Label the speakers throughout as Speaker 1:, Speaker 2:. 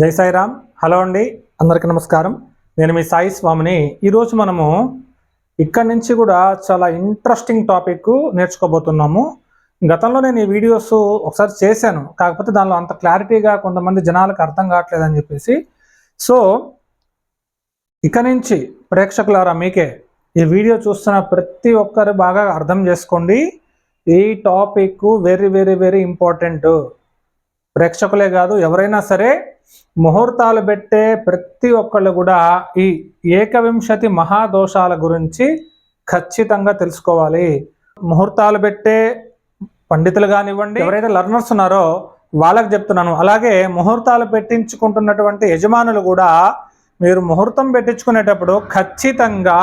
Speaker 1: జై సాయిరామ్. హలో అండి. అందరికీ నమస్కారం. నేను మీ సాయి స్వామిని. ఈరోజు మనము ఇక్కడి నుంచి కూడా చాలా ఇంట్రెస్టింగ్ టాపిక్ నేర్చుకోబోతున్నాము. గతంలో నేను ఈ వీడియోస్ ఒకసారి చేశాను. కాకపోతే దానిలో అంత క్లారిటీగా కొంతమంది జనాలకు అర్థం కావట్లేదని చెప్పేసి. సో ఇక నుంచి ప్రేక్షకులారా మీకే ఈ వీడియో చూస్తున్న ప్రతి ఒక్కరు బాగా అర్థం చేసుకోండి. ఈ topic very very very important ప్రేక్షకులే కాదు ఎవరైనా సరే ముహూర్తాలు పెట్టే ప్రతి ఒక్కళ్ళు కూడా ఈ ఏకవింశతి మహాదోషాల గురించి ఖచ్చితంగా తెలుసుకోవాలి. ముహూర్తాలు పెట్టే పండితులు కానివ్వండి ఎవరైతే లర్నర్స్ ఉన్నారో వాళ్ళకి చెప్తున్నాను. అలాగే ముహూర్తాలు పెట్టించుకుంటున్నటువంటి యజమానులు కూడా మీరు ముహూర్తం పెట్టించుకునేటప్పుడు ఖచ్చితంగా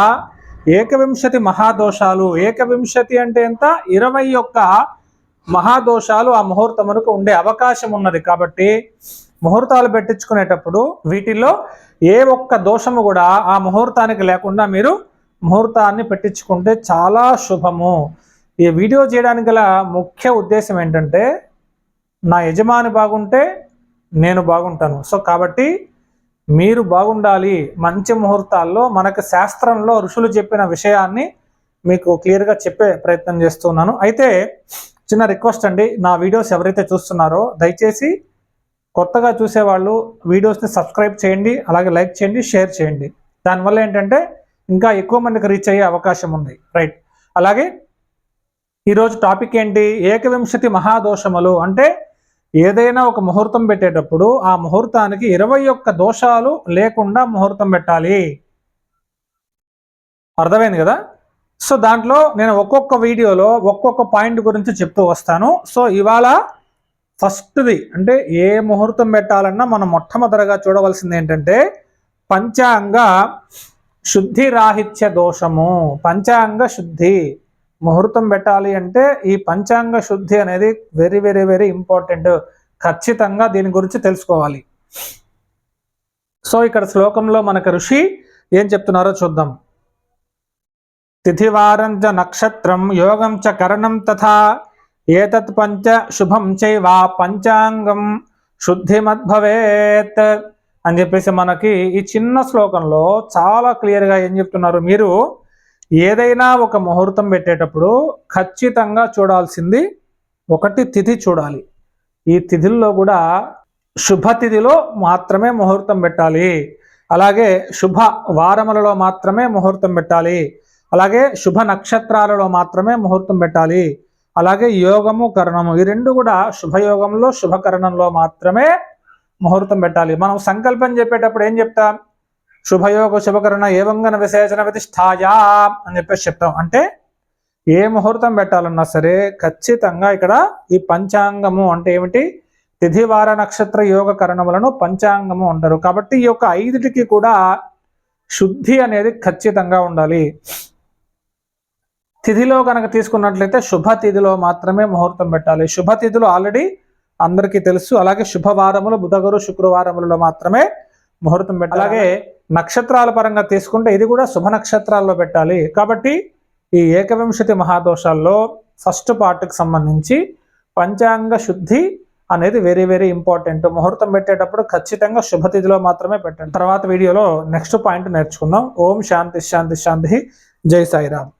Speaker 1: ఏకవింశతి మహాదోషాలు ఏకవింశతి అంటే ఎంత? ఇరవై ఒక్క మహాదోషాలు ఆ ముహూర్తమునకు ఉండే అవకాశం ఉన్నది కాబట్టి ముహూర్తాలు పెట్టించుకునేటప్పుడు వీటిల్లో ఏ ఒక్క దోషము కూడా ఆ ముహూర్తానికి లేకుండా మీరు ముహూర్తాన్ని పెట్టించుకుంటే చాలా శుభము. ఈ వీడియో చేయడానికి గల ముఖ్య ఉద్దేశం ఏంటంటే నా యజమాని బాగుంటే నేను బాగుంటాను. సో కాబట్టి మీరు బాగుండాలి. మంచి ముహూర్తాల్లో మనకు శాస్త్రంలో ఋషులు చెప్పిన విషయాన్ని మీకు క్లియర్గా చెప్పే ప్రయత్నం చేస్తున్నాను. అయితే చిన్న రిక్వెస్ట్ అండి. నా వీడియోస్ ఎవరైతే చూస్తున్నారో దయచేసి కొత్తగా చూసేవాళ్ళు వీడియోస్ని సబ్స్క్రైబ్ చేయండి అలాగే లైక్ చేయండి షేర్ చేయండి. దానివల్ల ఏంటంటే ఇంకా ఎక్కువ మందికి రీచ్ అయ్యే అవకాశం ఉంది. రైట్ అలాగే ఈరోజు టాపిక్ ఏంటి? ఏకవింశతి మహాదోషములు. అంటే ఏదైనా ఒక ముహూర్తం పెట్టేటప్పుడు ఆ ముహూర్తానికి ఇరవై ఒక్క దోషాలు లేకుండా ముహూర్తం పెట్టాలి. అర్థమైంది కదా? సో దాంట్లో నేను ఒక్కొక్క వీడియోలో ఒక్కొక్క పాయింట్ గురించి చెప్తూ వస్తాను. సో ఇవాళ ఫస్ట్ది అంటే ఏ ముహూర్తం పెట్టాలన్నా మనం మొట్టమొదటిగా చూడవలసింది ఏంటంటే పంచాంగ శుద్ధి రాహిత్య దోషము. పంచాంగ శుద్ధి. ముహూర్తం పెట్టాలి అంటే ఈ పంచాంగ శుద్ధి అనేది వెరీ వెరీ వెరీ ఇంపార్టెంట్. ఖచ్చితంగా దీని గురించి తెలుసుకోవాలి. సో ఇక్కడ శ్లోకంలో మనకు ఋషి ఏం చెప్తున్నారో చూద్దాం. తిథివారం చ నక్షత్రం యోగం చ కరణం తథా ఏతత్ పంచ శుభం చైవ పంచాంగం శుద్ధిమద్భవేత్ అని చెప్పేసి మనకి ఈ చిన్న శ్లోకంలో చాలా క్లియర్గా ఏం చెప్తున్నారు మీరు? ఏదైనా ఒక ముహూర్తం పెట్టేటప్పుడు ఖచ్చితంగా చూడాల్సింది ఒకటి తిథి చూడాలి. ఈ తిథుల్లో కూడా శుభ తిథిలో మాత్రమే ముహూర్తం పెట్టాలి. అలాగే శుభ వారములలో మాత్రమే ముహూర్తం పెట్టాలి. అలాగే శుభ నక్షత్రాలలో మాత్రమే ముహూర్తం పెట్టాలి. అలాగే యోగము కరణము ఈ రెండు కూడా శుభయోగంలో శుభకరణంలో మాత్రమే ముహూర్తం పెట్టాలి. మనం సంకల్పం చెప్పేటప్పుడు ఏం చెప్తాం? శుభయోగ శుభకరణ ఏవంగన విశేషణ ప్రతిష్టాయా అని చెప్పేసి చెప్తాం. అంటే ఏ ముహూర్తం పెట్టాలన్నా సరే ఖచ్చితంగా ఇక్కడ ఈ పంచాంగము అంటే ఏమిటి? తిథివార నక్షత్ర యోగ కరణములను పంచాంగము అంటారు. కాబట్టి ఈ యొక్క ఐదుటికి కూడా శుద్ధి అనేది ఖచ్చితంగా ఉండాలి. తిథిలో కనుక తీసుకున్నట్లయితే శుభ తిథిలో మాత్రమే ముహూర్తం పెట్టాలి. శుభ తిథులు ఆల్రెడీ అందరికీ తెలుసు. అలాగే శుభవారములు బుధగురు శుక్రవారములలో మాత్రమే ముహూర్తం పెట్టాలి. అలాగే నక్షత్రాల పరంగా తీసుకుంటే ఇది కూడా శుభ నక్షత్రాల్లో పెట్టాలి. కాబట్టి ఈ ఏకవింశతి మహాదోషాల్లో ఫస్ట్ పార్ట్కి సంబంధించి పంచాంగ శుద్ధి అనేది వెరీ వెరీ ఇంపార్టెంట్ ముహూర్తం పెట్టేటప్పుడు ఖచ్చితంగా శుభతిథిలో మాత్రమే పెట్టండి. తర్వాత వీడియోలో నెక్స్ట్ పాయింట్ నేర్చుకుందాం. ఓం శాంతి శాంతి శాంతి. జై సాయిరామ్.